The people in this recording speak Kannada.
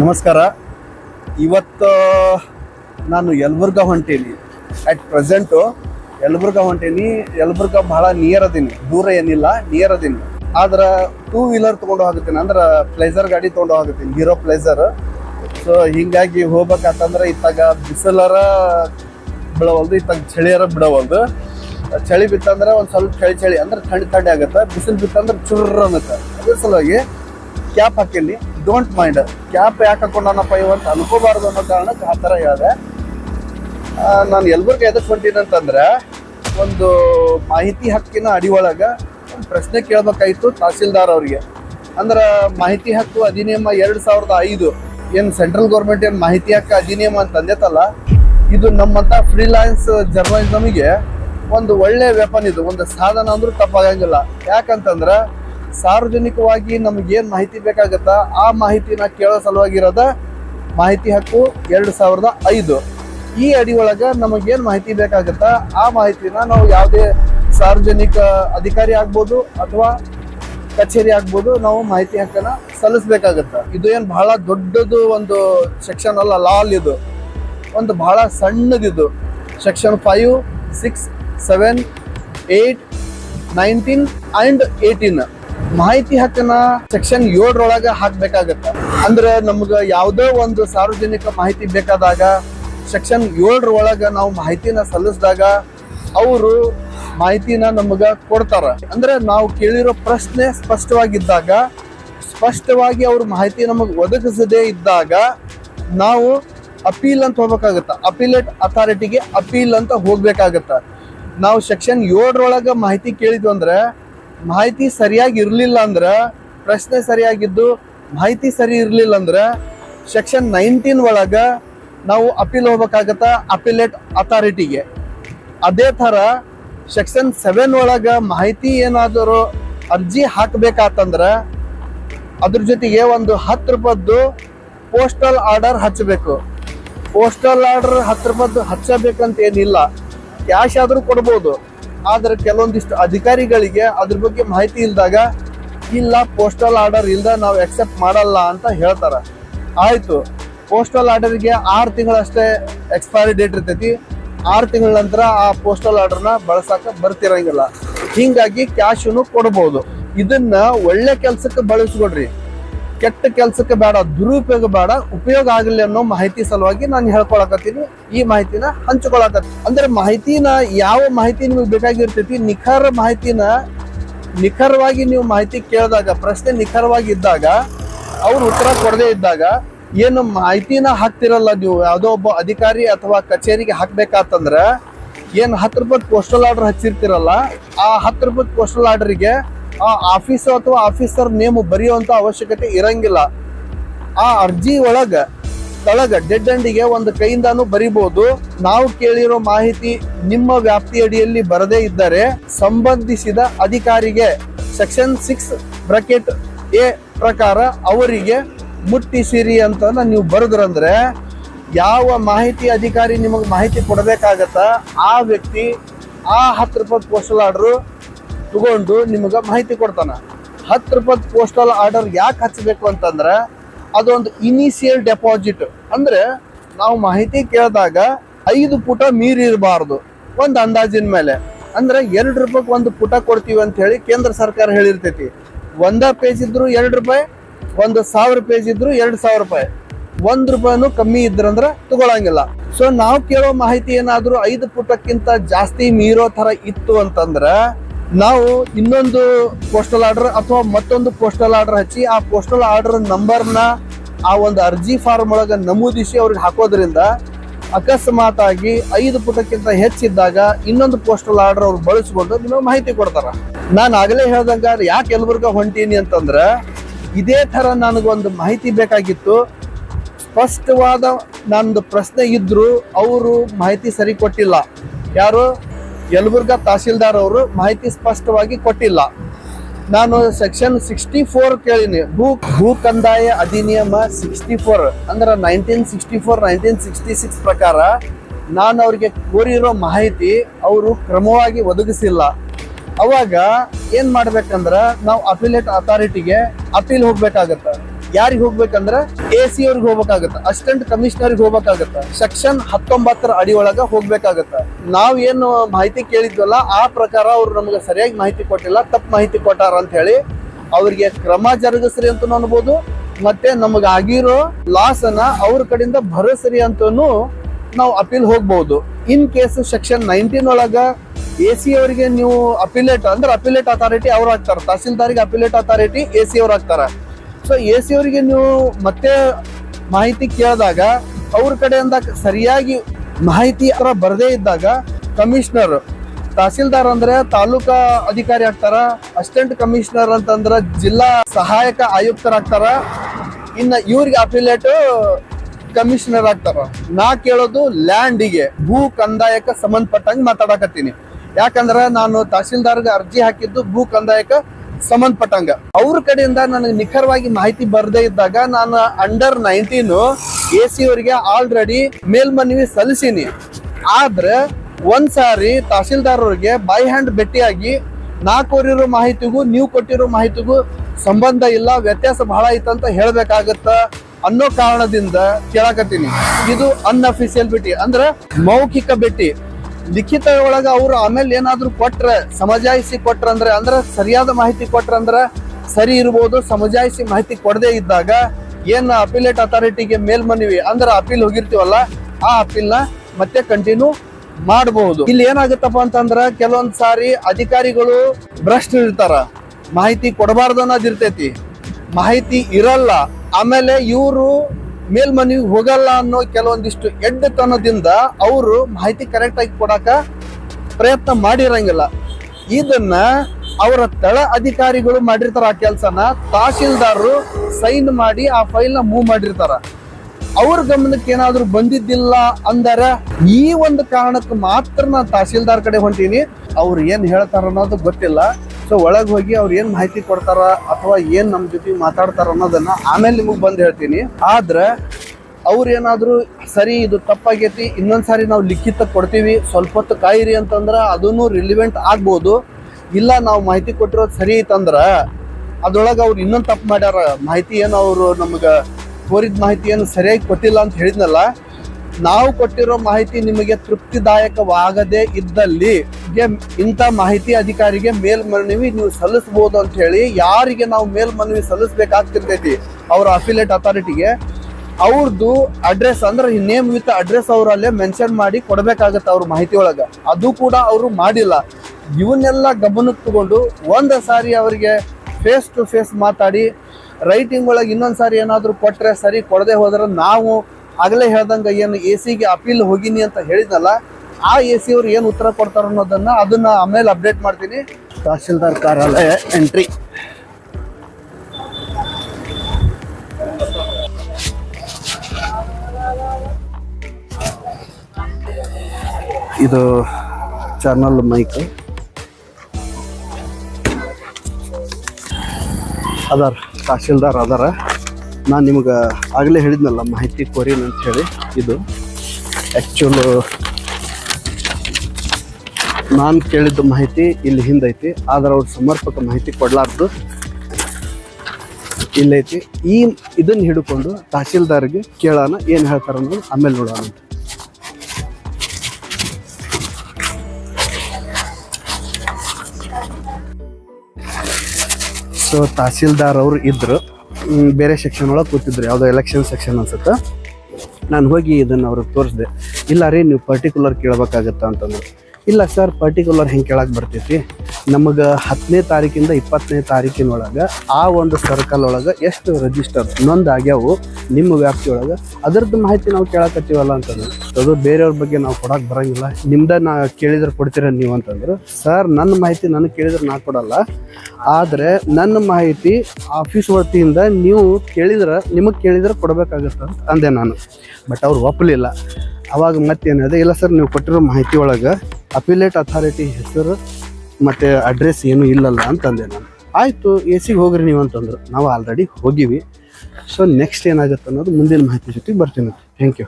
ನಮಸ್ಕಾರ. ಇವತ್ತು, ನಾನು ಯಲಬುರ್ಗ ಹೊಂಟೀನಿ. ಅಟ್ ಪ್ರೆಸೆಂಟು ಯಲಬುರ್ಗ ಹೊಂಟೀನಿ. ಯಲಬುರ್ಗ ಬಹಳ ನಿಯರ್ ಅದೀನಿ. ದೂರ ಏನಿಲ್ಲ ನಿಯರ್ ಅದೀನಿ. ಆದ್ರೆ ಟೂ ವೀಲರ್ ತೊಗೊಂಡು ಹೋಗುತ್ತೀನಿ. ಅಂದ್ರೆ ಪ್ಲೇಸರ್ ಗಾಡಿ ತೊಗೊಂಡು ಹೋಗುತ್ತೀನಿ. ಹೀರೋ ಪ್ಲೇಸರ್ ಸೊ ಹಿಂಗಾಗಿ ಹೋಗ್ಬೇಕಂತಂದ್ರೆ, ಇತ್ತಾಗ ಬಿಸಿಲರ ಬಿಡವಲ್ದು, ಇತ್ತಾಗ ಚಳಿಯರ ಬಿಡವಲ್ದು. ಚಳಿ ಬಿತ್ತಂದ್ರೆ ಒಂದು ಸ್ವಲ್ಪ ಚಳಿ ಚಳಿ. ಅಂದ್ರೆ ಥಂಡಿ ಥಂಡಿ ಆಗುತ್ತೆ. ಬಿಸಿಲು ಬಿತ್ತಂದ್ರೆ ಚುರ್ರ ಅನ್ನತ್ತೆ. ಅದ್ರ ಸಲುವಾಗಿ ಕ್ಯಾಪ್ ಹಾಕಿಲ್ಲಿ ಡೋಂಟ್ ಮೈಂಡ್ ಕ್ಯಾಪ್ ಯಾಕೆ ಹಾಕೊಂಡನಪ್ಪ ಅಂತ ಅನ್ಕೋಬಾರ್ದು ಅನ್ನೋ ಕಾರಣಕ್ಕೆ ಆ ಥರ ಹೇಳಿದೆ. ನಾನು ಎಲ್ಬರ್ಗ ಎದಕ್ಕೆ ಹೊಂಟೀನಂತಂದ್ರೆ ಒಂದು ಮಾಹಿತಿ ಹಕ್ಕಿನ ಅಡಿ ಒಳಗೆ ಒಂದು ಪ್ರಶ್ನೆ ಕೇಳ್ಬೇಕಾಯ್ತು ತಹಸೀಲ್ದಾರ್ ಅವ್ರಿಗೆ. ಅಂದ್ರೆ ಮಾಹಿತಿ ಹಕ್ಕು ಅಧಿನಿಯಮ ಎರಡ್ ಸಾವಿರದ ಐದು ಏನು ಸೆಂಟ್ರಲ್ ಗೌರ್ಮೆಂಟ್ ಏನು ಮಾಹಿತಿ ಹಕ್ಕು ಅಧಿನಿಯಮ ಅಂತ ಅಂದೈತಲ್ಲ ಇದು ನಮ್ಮಂತ ಫ್ರೀಲಾನ್ಸ್ ಜರ್ನಲಿಸಮಿಗೆ ಒಂದು ಒಳ್ಳೆ ವೆಪನ್ ಇದು. ಒಂದು ಸಾಧನ ಅಂದ್ರೂ ತಪ್ಪಾಗಂಗಿಲ್ಲ. ಯಾಕಂತಂದ್ರೆ ಸಾರ್ವಜನಿಕವಾಗಿ ನಮಗೇನು ಮಾಹಿತಿ ಬೇಕಾಗತ್ತ, ಆ ಮಾಹಿತಿನ ಕೇಳೋ ಸಲುವಾಗಿರೋದ ಮಾಹಿತಿ ಹಕ್ಕು ಎರಡು ಸಾವಿರದ ಐದು. ಈ ಅಡಿ ಒಳಗ ನಮಗೇನು ಮಾಹಿತಿ ಬೇಕಾಗತ್ತ, ಆ ಮಾಹಿತಿನ ನಾವು ಯಾವುದೇ ಸಾರ್ವಜನಿಕ ಅಧಿಕಾರಿ ಆಗ್ಬೋದು ಅಥವಾ ಕಚೇರಿ ಆಗ್ಬೋದು, ನಾವು ಮಾಹಿತಿ ಹಕ್ಕನ್ನ ಸಲ್ಲಿಸ್ಬೇಕಾಗತ್ತೆ. ಇದು ಏನು ಬಹಳ ದೊಡ್ಡದು ಒಂದು ಸೆಕ್ಷನ್ ಅಲ್ಲ, ಲಾಲ್ ಇದು. ಒಂದು ಬಹಳ ಸಣ್ಣದಿದು section five, six, seven eight nineteen and eighteen. ಮಾಹಿತಿ ಹಕ್ಕನ್ನ ಸೆಕ್ಷನ್ ಏಳರೊಳಗ ಹಾಕ್ಬೇಕಾಗತ್ತ. ಅಂದ್ರೆ ನಮ್ಗ ಯಾವ್ದೋ ಒಂದು ಸಾರ್ವಜನಿಕ ಮಾಹಿತಿ ಬೇಕಾದಾಗ ಸೆಕ್ಷನ್ ಏಳರೊಳಗ ನಾವು ಮಾಹಿತಿನ ಸಲ್ಲಿಸಿದಾಗ ಅವರು ಮಾಹಿತಿನ ನಮಗ ಕೊಡ್ತಾರ. ಅಂದ್ರೆ ನಾವು ಕೇಳಿರೋ ಪ್ರಶ್ನೆ ಸ್ಪಷ್ಟವಾಗಿದ್ದಾಗ, ಸ್ಪಷ್ಟವಾಗಿ ಅವ್ರ ಮಾಹಿತಿ ನಮಗೆ ಒದಗಿಸದೇ ಇದ್ದಾಗ ನಾವು ಅಪೀಲ್ ಅಂತ ಹೋಗ್ಬೇಕಾಗತ್ತ. ಅಪೀಲೇಟ್ ಅಥಾರಿಟಿಗೆ ಅಪೀಲ್ ಅಂತ ಹೋಗ್ಬೇಕಾಗತ್ತ. ನಾವು ಸೆಕ್ಷನ್ ಏಳರೊಳಗ ಮಾಹಿತಿ ಕೇಳಿದ್ವು ಅಂದ್ರೆ ಮಾಹಿತಿ ಸರಿಯಾಗಿ ಇರಲಿಲ್ಲ ಅಂದ್ರೆ, ಪ್ರಶ್ನೆ ಸರಿಯಾಗಿದ್ದು ಮಾಹಿತಿ ಸರಿ ಇರಲಿಲ್ಲ ಅಂದ್ರೆ ಸೆಕ್ಷನ್ ನೈನ್ಟೀನ್ ಒಳಗ ನಾವು ಅಪೀಲ್ ಹೋಗ್ಬೇಕಾಗತ್ತ ಅಪಿಲೇಟ್ ಅಥಾರಿಟಿಗೆ ಅದೇ ಥರ ಸೆಕ್ಷನ್ ಸೆವೆನ್ ಒಳಗ ಮಾಹಿತಿ ಏನಾದರೂ ಅರ್ಜಿ ಹಾಕಬೇಕಾತಂದ್ರೆ, ಅದ್ರ ಜೊತೆಗೆ ಒಂದು ಹತ್ತು ರೂಪಾಯ್ದು ಪೋಸ್ಟಲ್ ಆರ್ಡರ್ ಹಚ್ಚಬೇಕು. ಪೋಸ್ಟಲ್ ಆರ್ಡರ್ ಹತ್ತು ರೂಪಾಯ್ದು ಹಚ್ಚಬೇಕಂತ ಏನಿಲ್ಲ. ಕ್ಯಾಶ್ ಆದರೂ ಕೊಡ್ಬೋದು. ಆದ್ರೆ ಕೆಲವೊಂದಿಷ್ಟು ಅಧಿಕಾರಿಗಳಿಗೆ ಅದ್ರ ಬಗ್ಗೆ ಮಾಹಿತಿ ಇಲ್ದಾಗ, ಇಲ್ಲ ಪೋಸ್ಟಲ್ ಆರ್ಡರ್ ಇಲ್ದ ನಾವು ಎಕ್ಸೆಪ್ಟ್ ಮಾಡಲ್ಲ ಅಂತ ಹೇಳ್ತಾರ. ಆಯಿತು ಪೋಸ್ಟಲ್ ಆರ್ಡರ್ಗೆ ಆರು ತಿಂಗಳಷ್ಟೇ ಎಕ್ಸ್ಪೈರಿ ಡೇಟ್ ಇರ್ತೈತಿ. ಆರು ತಿಂಗಳ ನಂತರ ಆ ಪೋಸ್ಟಲ್ ಆರ್ಡರ್ನ ಬಳಸಕ ಬರ್ತಿರಂಗಿಲ್ಲ. ಹೀಗಾಗಿ ಕ್ಯಾಶನ್ನು ಕೊಡ್ಬೋದು. ಇದನ್ನ ಒಳ್ಳೆ ಕೆಲ್ಸಕ್ಕೆ ಬಳಸ್ಕೊಡ್ರಿ. ಕೆಟ್ಟ ಕೆಲ್ಸಕ್ಕೆ ಬೇಡ, ದುರುಪಯೋಗ ಬೇಡ, ಉಪಯೋಗ ಆಗಲಿ ಅನ್ನೋ ಮಾಹಿತಿ ಸಲುವಾಗಿ ನಾನು ಹೇಳ್ಕೊಳಕತ್ತೀನಿ. ಈ ಮಾಹಿತಿನ ಹಂಚ್ಕೊಳಕತ್ತೀನಿ. ಅಂದ್ರೆ ಮಾಹಿತಿನ ಯಾವ ಮಾಹಿತಿ ನಿಮಗೆ ಬೇಕಾಗಿರ್ತೈತಿ, ನಿಖರ ಮಾಹಿತಿನ ನಿಖರವಾಗಿ ನೀವು ಮಾಹಿತಿ ಕೇಳಿದಾಗ, ಪ್ರಶ್ನೆ ನಿಖರವಾಗಿ ಇದ್ದಾಗ ಅವ್ರು ಉತ್ತರ ಕೊಡದೇ ಇದ್ದಾಗ, ಏನು ಮಾಹಿತಿನ ಹಾಕ್ತಿರಲ್ಲ ನೀವು, ಯಾವುದೋ ಒಬ್ಬ ಅಧಿಕಾರಿ ಅಥವಾ ಕಚೇರಿಗೆ ಹಾಕ್ಬೇಕಾತಂದ್ರ, ಏನು ಹತ್ತು ರೂಪಾಯಿ ಪೋಸ್ಟಲ್ ಆರ್ಡರ್ ಹಚ್ಚಿರ್ತಿರಲ್ಲ, ಆ ಹತ್ತು ರೂಪಾಯಿ ಪೋಸ್ಟಲ್ ಆರ್ಡರ್ಗೆ ಆ ಆಫೀಸರ್ ಅಥವಾ ಆಫೀಸರ್ ನೇಮ್ ಬರೆಯುವಂತ ಅವಶ್ಯಕತೆ ಇರಂಗಿಲ್ಲ. ಆ ಅರ್ಜಿ ಒಳಗ, ತಳಗ ಡೆಡ್ ಎಂಡಿಗೆ ಒಂದು ಕೈಯಿಂದಾನು ಬರಿಬಹುದು ನಾವು ಕೇಳಿರೋ ಮಾಹಿತಿ ನಿಮ್ಮ ವ್ಯಾಪ್ತಿ ಅಡಿಯಲ್ಲಿ ಬರದೇ ಇದ್ದರೆ ಸಂಬಂಧಿಸಿದ ಅಧಿಕಾರಿಗೆ ಸೆಕ್ಷನ್ ಸಿಕ್ಸ್ ಬ್ರಕೆಟ್ ಎ ಪ್ರಕಾರ ಅವರಿಗೆ ಮುಟ್ಟಿಸಿರಿ ಅಂತ ನೀವು ಬರೆದ್ರಂದ್ರೆ, ಯಾವ ಮಾಹಿತಿ ಅಧಿಕಾರಿ ನಿಮಗೆ ಮಾಹಿತಿ ಕೊಡಬೇಕಾಗತ್ತ, ಆ ವ್ಯಕ್ತಿ, ಆ ಹತ್ತು ರೂಪಾಯಿ ಪೋಸ್ಟಲ್ ಆರ್ಡರ್ ತಗೊಂಡು ನಿಮಗೆ ಮಾಹಿತಿ ಕೊಡ್ತಾನ. ಹತ್ತು ರೂಪಾಯಿ ಪೋಸ್ಟಲ್ ಆರ್ಡರ್ ಯಾಕೆ ಹಚ್ಚಬೇಕು ಅಂತಂದ್ರೆ, ಅದೊಂದು ಇನಿಷಿಯಲ್ ಡೆಪಾಸಿಟ್ ಅಂದ್ರೆ ನಾವು ಮಾಹಿತಿ ಕೇಳಿದಾಗ ಐದು ಪುಟ ಮೀರಿರಬಾರ್ದು ಒಂದು ಅಂದಾಜಿನ ಮೇಲೆ. ಅಂದ್ರೆ ಎರಡು ರೂಪಾಯಿಗೆ ಒಂದು ಪುಟ ಕೊಡ್ತೀವಿ ಅಂತ ಹೇಳಿ ಕೇಂದ್ರ ಸರ್ಕಾರ ಹೇಳಿರ್ತೈತಿ. ಒಂದ ಪೇಜ್ ಇದ್ರು ಎರಡು ರೂಪಾಯಿ, ಒಂದು ಸಾವಿರ ಪೇಜ್ ಇದ್ರು ಎರಡು ಸಾವಿರ ರೂಪಾಯಿ. ಒಂದು ರೂಪಾಯಿನೂ ಕಮ್ಮಿ ಇದ್ರಂದ್ರೆ ತಗೊಳಂಗಿಲ್ಲ. ಸೊ ನಾವು ಕೇಳೋ ಮಾಹಿತಿ ಏನಾದರೂ ಐದು ಪುಟಕ್ಕಿಂತ ಜಾಸ್ತಿ ಮೀರೋ ಥರ ಇತ್ತು ಅಂತಂದ್ರ ನಾವು ಇನ್ನೊಂದು ಪೋಸ್ಟಲ್ ಆರ್ಡರ್ ಅಥವಾ ಮತ್ತೊಂದು ಪೋಸ್ಟಲ್ ಆರ್ಡರ್ ಹಚ್ಚಿ, ಆ ಪೋಸ್ಟಲ್ ಆರ್ಡರ್ ನಂಬರ್ನ ಆ ಒಂದು ಅರ್ಜಿ ಫಾರ್ಮ್ ಒಳಗೆ ನಮೂದಿಸಿ ಅವ್ರಿಗೆ ಹಾಕೋದ್ರಿಂದ ಅಕಸ್ಮಾತ್ ಆಗಿ ಐದು ಪುಟಕ್ಕಿಂತ ಹೆಚ್ಚಿದ್ದಾಗ ಇನ್ನೊಂದು ಪೋಸ್ಟಲ್ ಆರ್ಡರ್ ಅವ್ರು ಬಳಸ್ಕೊಂಡು ನಿಮಗೆ ಮಾಹಿತಿ ಕೊಡ್ತಾರ. ನಾನು ಆಗಲೇ ಹೇಳ್ದಂಗ ಯಾಕೆ ಯಲಬುರ್ಗ ಹೊಂಟೀನಿ ಅಂತಂದ್ರೆ ಇದೇ ತರ ನನಗೊಂದು ಮಾಹಿತಿ ಬೇಕಾಗಿತ್ತು. ಸ್ಪಷ್ಟವಾದ ನಂದು ಪ್ರಶ್ನೆ ಇದ್ದರೂ ಅವರು ಮಾಹಿತಿ ಸರಿ ಕೊಟ್ಟಿಲ್ಲ. ಯಾರು? ಯಲಬುರ್ಗ ತಹಸೀಲ್ದಾರ್ ಅವರು ಮಾಹಿತಿ ಸ್ಪಷ್ಟವಾಗಿ ಕೊಟ್ಟಿಲ್ಲ. ನಾನು ಸೆಕ್ಷನ್ ಸಿಕ್ಸ್ಟಿ ಫೋರ್ ಕೇಳಿನಿ. ಭೂ ಭೂ ಕಂದಾಯ ಅಧಿನಿಯಮ ಸಿಕ್ಸ್ಟಿ ಫೋರ್ ಅಂದ್ರೆ nineteen sixty four nineteen sixty six ಪ್ರಕಾರ ನಾನು ಅವ್ರಿಗೆ ಕೋರಿರೋ ಮಾಹಿತಿ ಅವರು ಕ್ರಮವಾಗಿ ಒದಗಿಸಿಲ್ಲ. ಅವಾಗ ಏನ್ ಮಾಡ್ಬೇಕಂದ್ರ ನಾವು ಅಪಿಲೇಟ್ ಅಥಾರಿಟಿಗೆ ಅಪೀಲ್ ಹೋಗ್ಬೇಕಾಗತ್ತ. ಯಾರಿಗೆ ಹೋಗ್ಬೇಕಂದ್ರೆ ಎ ಸಿ ಅವ್ರಿಗೆ ಹೋಗ್ಬೇಕಾಗತ್ತ ಅಸಿಸ್ಟೆಂಟ್ ಕಮಿಷನರ್ಗೆ ಹೋಗ್ಬೇಕಾಗತ್ತ ಸೆಕ್ಷನ್ ಹತ್ತೊಂಬತ್ತರ ಅಡಿ ಒಳಗ ಹೋಗ್ಬೇಕಾಗತ್ತ. ನಾವ್ ಏನು ಮಾಹಿತಿ ಕೇಳಿದ್ವಲ್ಲ, ಆ ಪ್ರಕಾರ ಅವ್ರು ನಮ್ಗೆ ಸರಿಯಾಗಿ ಮಾಹಿತಿ ಕೊಟ್ಟಿಲ್ಲ, ತಪ್ಪು ಮಾಹಿತಿ ಕೊಟ್ಟಾರ ಅಂತ ಹೇಳಿ ಅವ್ರಿಗೆ ಕ್ರಮ ಜರುಗಿಸ್ರಿ ಅಂತ ಅನ್ಬೋದು, ಮತ್ತೆ ನಮಗ್ ಆಗಿರೋ ಲಾಸ್ ಅನ್ನ ಅವ್ರ ಕಡೆಯಿಂದ ಭರಸರಿ ಅಂತ ನಾವು ಅಪೀಲ್ ಹೋಗ್ಬಹುದು ಇನ್ ಕೇಸ್ ಸೆಕ್ಷನ್ ನೈನ್ಟೀನ್ ಒಳಗ ಎ ಸಿ ಅವರಿಗೆ ನೀವು ಅಪಿಲೇಟ್ ಅಂದ್ರೆ ಅಪಿಲೇಟ್ ಅಥಾರಿಟಿ ಅವ್ರು ಆಗ್ತಾರೆ ತಹಸೀಲ್ದಾರಿಗೆ ಅಪಿಲೇಟ್ ಅಥಾರಿಟಿ ಎ ಸಿ ಅವ್ರು ಆಗ್ತಾರ ಸೊ ಎ ಸಿ ಅವರಿಗೆ ನೀವು ಮತ್ತೆ ಮಾಹಿತಿ ಕೇಳಿದಾಗ, ಅವ್ರ ಕಡೆಯಿಂದ ಸರಿಯಾಗಿ ಮಾಹಿತಿ ಹತ್ರ ಬರದೇ ಇದ್ದಾಗ ಕಮಿಷನರ್ ತಹಸೀಲ್ದಾರ್ ಅಂದ್ರೆ ತಾಲೂಕಾ ಅಧಿಕಾರಿ ಆಗ್ತಾರ ಅಸಿಸ್ಟೆಂಟ್ ಕಮಿಷನರ್ ಅಂತಂದ್ರ ಜಿಲ್ಲಾ ಸಹಾಯಕ ಆಯುಕ್ತರಾಗ್ತಾರ, ಇನ್ನ ಇವ್ರಿಗೆ ಅಫಿಲೇಟ್ ಕಮಿಷನರ್ ಆಗ್ತಾರ. ನಾ ಕೇಳೋದು ಲ್ಯಾಂಡಿಗೆ, ಭೂ ಕಂದಾಯಕ್ಕೆ ಸಂಬಂಧಪಟ್ಟಂಗೆ ಮಾತಾಡಕತ್ತೀನಿ. ಯಾಕಂದ್ರೆ ನಾನು ತಹಸೀಲ್ದಾರ್ಗೆ ಅರ್ಜಿ ಹಾಕಿದ್ದು ಭೂ ಕಂದಾಯಕ ಸಂಬಂಧಪಟ್ಟಂಗ. ಅವ್ರ ಕಡೆಯಿಂದ ನನಗೆ ನಿಖರವಾಗಿ ಮಾಹಿತಿ ಬರದೇ ಇದ್ದಾಗ ನಾನು ಅಂಡರ್ ನೈನ್ಟೀನ್ ಎ ಸಿ ಅವರಿಗೆ ಆಲ್ರೆಡಿ ಮೇಲ್ಮನವಿ ಸಲ್ಲಿಸೀನಿ. ಆದ್ರೆ ಒಂದ್ಸಾರಿ ತಹಸೀಲ್ದಾರ್ ಅವ್ರಿಗೆ ಬೈ ಹ್ಯಾಂಡ್ ಭೇಟಿಯಾಗಿ ನಾ ಕೋರಿರೋ ಮಾಹಿತಿಗೂ ನೀವು ಕೊಟ್ಟಿರೋ ಮಾಹಿತಿಗೂ ಸಂಬಂಧ ಇಲ್ಲ, ವ್ಯತ್ಯಾಸ ಬಹಳ ಐತಂತ ಹೇಳ್ಬೇಕಾಗತ್ತ ಅನ್ನೋ ಕಾರಣದಿಂದ ಕೇಳಕತ್ತೀನಿ. ಇದು ಅನ್ಅಫಿಷಿಯಲ್ ಭೇಟಿ. ಅಂದ್ರೆ ಮೌಖಿಕ ಭೇಟಿ. ಲಿಖಿತ ಒಳಗ ಅವ್ರು ಆಮೇಲೆ ಏನಾದ್ರು ಕೊಟ್ರ, ಸಮಜಾಯಿಸಿ ಕೊಟ್ರ ಅಂದ್ರೆ ಅಂದ್ರೆ ಸರಿಯಾದ ಮಾಹಿತಿ ಕೊಟ್ರ ಅಂದ್ರ ಸರಿ ಇರ್ಬೋದು, ಸಮಜಾಯಿಸಿ ಮಾಹಿತಿ ಕೊಡದೇ ಇದ್ದಾಗ ಏನ್ ಅಪಿಲೇಟ್ ಅಥಾರಿಟಿಗೆ ಮೇಲ್ಮನವಿ ಅಂದ್ರೆ ಅಪೀಲ್ ಹೋಗಿರ್ತೀವಲ್ಲ, ಆ ಅಪೀಲ್ನ ಮತ್ತೆ ಕಂಟಿನ್ಯೂ ಮಾಡಬಹುದು ಇಲ್ಲಿ ಏನಾಗುತ್ತಪ್ಪ ಅಂತಂದ್ರ ಕೆಲವೊಂದ್ ಸಾರಿ ಅಧಿಕಾರಿಗಳು ಭ್ರಷ್ಟ ಇರ್ತಾರ, ಮಾಹಿತಿ ಕೊಡಬಾರ್ದು ಅನ್ನೋದಿರ್ತೈತಿ ಮಾಹಿತಿ ಇರಲ್ಲ, ಆಮೇಲೆ ಇವರು ಮೇಲ್ಮನವಿ ಹೋಗಲ್ಲ ಅನ್ನೋ ಕೆಲವೊಂದಿಷ್ಟು ಎಡ್ಡತನದಿಂದ ಅವರು ಮಾಹಿತಿ ಕರೆಕ್ಟಾಗಿ ಕೊಡಾಕ ಪ್ರಯತ್ನ ಮಾಡಿರಂಗಿಲ್ಲ. ಇದನ್ನ ಅವರ ತಳ ಅಧಿಕಾರಿಗಳು ಮಾಡಿರ್ತಾರ ಆ ಕೆಲಸನ, ತಹಶೀಲ್ದಾರರು ಸೈನ್ ಮಾಡಿ ಆ ಫೈಲ್ನ ಮೂವ್ ಮಾಡಿರ್ತಾರ. ಅವ್ರ ಗಮನಕ್ಕೆ ಏನಾದರೂ ಬಂದಿದ್ದಿಲ್ಲ ಅಂದರ ಈ ಒಂದು ಕಾರಣಕ್ಕೆ ಮಾತ್ರ ನಾನು ತಹಶೀಲ್ದಾರ್ ಕಡೆ ಹೊಂಟೀನಿ. ಅವ್ರು ಏನು ಹೇಳ್ತಾರ ಅನ್ನೋದು ಗೊತ್ತಿಲ್ಲ. ಸೊ ಒಳಗೆ ಹೋಗಿ ಅವ್ರು ಏನ್ ಮಾಹಿತಿ ಕೊಡ್ತಾರ ಅಥವಾ ಏನ್ ನಮ್ ಜೊತೆ ಮಾತಾಡ್ತಾರ ಅನ್ನೋದನ್ನ ಆಮೇಲೆ ನಿಮಗ್ ಬಂದ್ ಹೇಳ್ತೀನಿ. ಆದ್ರೆ ಅವ್ರು ಏನಾದರೂ ಸರಿ ಇದು ತಪ್ಪಾಗೈತಿ, ಇನ್ನೊಂದ್ಸಾರಿ ನಾವು ಲಿಖಿತ ಕೊಡ್ತೀವಿ, ಸ್ವಲ್ಪ ಹೊತ್ತು ಕಾಯಿರಿ ಅಂತಂದ್ರೆ ಅದನ್ನು ರಿಲಿವೆಂಟ್ ಆಗ್ಬೋದು. ಇಲ್ಲ ನಾವು ಮಾಹಿತಿ ಕೊಟ್ಟಿರೋದು ಸರಿ ಐತಂದ್ರ ಅದ್ರೊಳಗೆ ಅವ್ರು ಇನ್ನೊಂದು ತಪ್ಪು ಮಾಡ್ಯಾರ, ಮಾಹಿತಿ ಏನು ಅವರು ನಮಗೆ ಕೋರಿದ ಮಾಹಿತಿ ಏನು ಸರಿಯಾಗಿ ಕೊಟ್ಟಿಲ್ಲ ಅಂತ ಹೇಳಿದ್ನಲ್ಲ ನಾವು ಕೊಟ್ಟಿರೋ ಮಾಹಿತಿ ನಿಮಗೆ ತೃಪ್ತಿದಾಯಕವಾಗದೇ ಇದ್ದಲ್ಲಿ ಇಂಥ ಮಾಹಿತಿ ಅಧಿಕಾರಿಗೆ ಮೇಲ್ಮನವಿ ನೀವು ಸಲ್ಲಿಸಬಹುದು ಅಂತ ಹೇಳಿ ಯಾರಿಗೆ ನಾವು ಮೇಲ್ಮನವಿ ಸಲ್ಲಿಸಬೇಕಾಗ್ತಿರ್ತೈತಿ ಅವರ ಅಫಿಲೇಟ್ ಅಥಾರಿಟಿಗೆ ಅವ್ರದ್ದು ಅಡ್ರೆಸ್ ಅಂದ್ರೆ ನೇಮ್ ವಿತ್ ಅಡ್ರೆಸ್ ಅವರಲ್ಲೇ ಮೆನ್ಷನ್ ಮಾಡಿ ಕೊಡಬೇಕಾಗತ್ತೆ ಅವ್ರ ಮಾಹಿತಿ ಒಳಗ. ಅದು ಕೂಡ ಅವರು ಮಾಡಿಲ್ಲ. ಇವನ್ನೆಲ್ಲ ಗಮನಕ್ಕೆ ತಗೊಂಡು ಒಂದು ಸಾರಿ ಅವರಿಗೆ ಫೇಸ್ ಟು ಫೇಸ್ ಮಾತಾಡಿ ರೈಟಿಂಗ್ ಒಳಗೆ ಇನ್ನೊಂದ್ಸಾರಿ ಸಾರಿ ಕೊಟ್ಟರೆ ಕೊಟ್ರೆ ಸರಿ ಕೊಡದೆ ಹೋದ್ರೆ ನಾವು ಆಗಲೇ ಹೇಳ್ದಂಗೆ ಏನು ಎ ಸಿಗೆ ಅಪೀಲ್ ಹೋಗಿನಿ ಅಂತ ಹೇಳಿದ್ನಲ್ಲ, ಆ ಎ ಸಿ ಅವ್ರು ಏನು ಉತ್ತರ ಕೊಡ್ತಾರ ಅನ್ನೋದನ್ನ ಅದನ್ನ ಆಮೇಲೆ ಅಪ್ಡೇಟ್ ಮಾಡ್ತೀನಿ. ತಹಶೀಲ್ದಾರ್ ಕಾರ್ಯಾಲಯ ಎಂಟ್ರಿ ಇದು ಚಾನಲ್ ಮೈಕ್ ಅದಾರ, ತಹಶೀಲ್ದಾರ್ ಅದಾರ. ನಾನು ನಿಮ್ಗೆ ಆಗಲೇ ಹೇಳಿದ್ನಲ್ಲ ಮಾಹಿತಿ ಕೊರಿನ್ ಅಂತ ಹೇಳಿ ಇದು. ಆ್ಯಕ್ಚುಲು ನಾನು ಕೇಳಿದ್ದ ಮಾಹಿತಿ ಇಲ್ಲಿ ಹಿಂದೈತಿ ಆದ್ರೆ ಅವ್ರು ಸಮರ್ಪಕ ಮಾಹಿತಿ ಕೊಡಲಾರ್ದು ಇಲ್ಲೈತಿ. ಈ ಇದನ್ನ ಹಿಡ್ಕೊಂಡು ತಹಸೀಲ್ದಾರ್ಗೆ ಕೇಳೋಣ ಏನು ಹೇಳ್ತಾರೆ ಅನ್ನೋದು ಆಮೇಲೆ ನೋಡೋಣ ಅಂತ. ಸೊ ತಹಸೀಲ್ದಾರ್ ಅವರು ಇದ್ರು. ಮ್, ಬೇರೆ ಸೆಕ್ಷನ್ ಒಳಗೆ ಕೂತಿದ್ರು, ಯಾವುದೋ ಎಲೆಕ್ಷನ್ ಸೆಕ್ಷನ್ ಅನ್ಸುತ್ತೆ? ನಾನು ಹೋಗಿ ಇದನ್ನು ಅವ್ರಿಗೆ ತೋರಿಸಿದೆ. ಇಲ್ಲ ರೀ, ನೀವು ಪರ್ಟಿಕ್ಯುಲರ್ ಕೇಳಬೇಕಾಗತ್ತಾ ಅಂತಂದ್ರು. ಇಲ್ಲ ಸರ್ ಪರ್ಟಿಕ್ಯುಲರ್ ಹೆಂಗೆ ಕೇಳಕ್ಕೆ ಬರ್ತೈತಿ? ನಮಗೆ ಹತ್ತನೇ ತಾರೀಕಿಂದ ಇಪ್ಪತ್ತನೇ ತಾರೀಕಿನೊಳಗೆ ಆ ಒಂದು ಸರ್ಕಲ್ ಒಳಗೆ ಎಷ್ಟು ರಿಜಿಸ್ಟರ್ ನೊಂದು ಆಗ್ಯಾವು ನಿಮ್ಮ ವ್ಯಾಪ್ತಿ ಒಳಗೆ. ಅದರದ್ದು ಮಾಹಿತಿ ನಾವು ಕೇಳಕತ್ತೀವಲ್ಲ ಅಂತಂದ್ರೆ. ಅದು ಬೇರೆಯವ್ರ ಬಗ್ಗೆ ನಾವು ಕೊಡಕ್ಕೆ ಬರಂಗಿಲ್ಲ. ನಿಮ್ದ ನಾ ಕೇಳಿದ್ರೆ ಕೊಡ್ತೀರ ನೀವು ಅಂತಂದ್ರೆ. ಸರ್ ನನ್ನ ಮಾಹಿತಿ ನನಗೆ ಕೇಳಿದ್ರೆ ನಾ ಕೊಡಲ್ಲ. ಆದರೆ ನನ್ನ ಮಾಹಿತಿ ಆಫೀಸ್ ವತಿಯಿಂದ ನೀವು ಕೇಳಿದ್ರೆ, ನಿಮಗೆ ಕೇಳಿದ್ರೆ ಕೊಡಬೇಕಾಗತ್ತೆ ಅಂತ ಅಂದೆ ನಾನು. ಬಟ್ ಅವ್ರು ಒಪ್ಪಲಿಲ್ಲ ಅವಾಗ ಮತ್ತೇನಿದೆ ಇಲ್ಲ ಸರ್ ನೀವು ಕೊಟ್ಟಿರೋ ಮಾಹಿತಿ ಒಳಗೆ ಅಪಿಲೇಟ್ ಅಥಾರಿಟಿ ಹೆಸರು ಮತ್ತು ಅಡ್ರೆಸ್ ಏನು ಇಲ್ಲಲ್ಲ ಅಂತಂದೆ ನಾನು. ಆಯಿತು ಎ ಸಿಗೆ ಹೋಗ್ರಿ ನೀವು ಅಂತಂದ್ರು. ನಾವು ಆಲ್ರೆಡಿ ಹೋಗಿವಿ. ಸೊ ನೆಕ್ಸ್ಟ್ ಏನಾಗುತ್ತೆ ಅನ್ನೋದು ಮುಂದಿನ ಮಾಹಿತಿ ಜೊತೆಗೆ ಬರ್ತೀನಿ. Thank you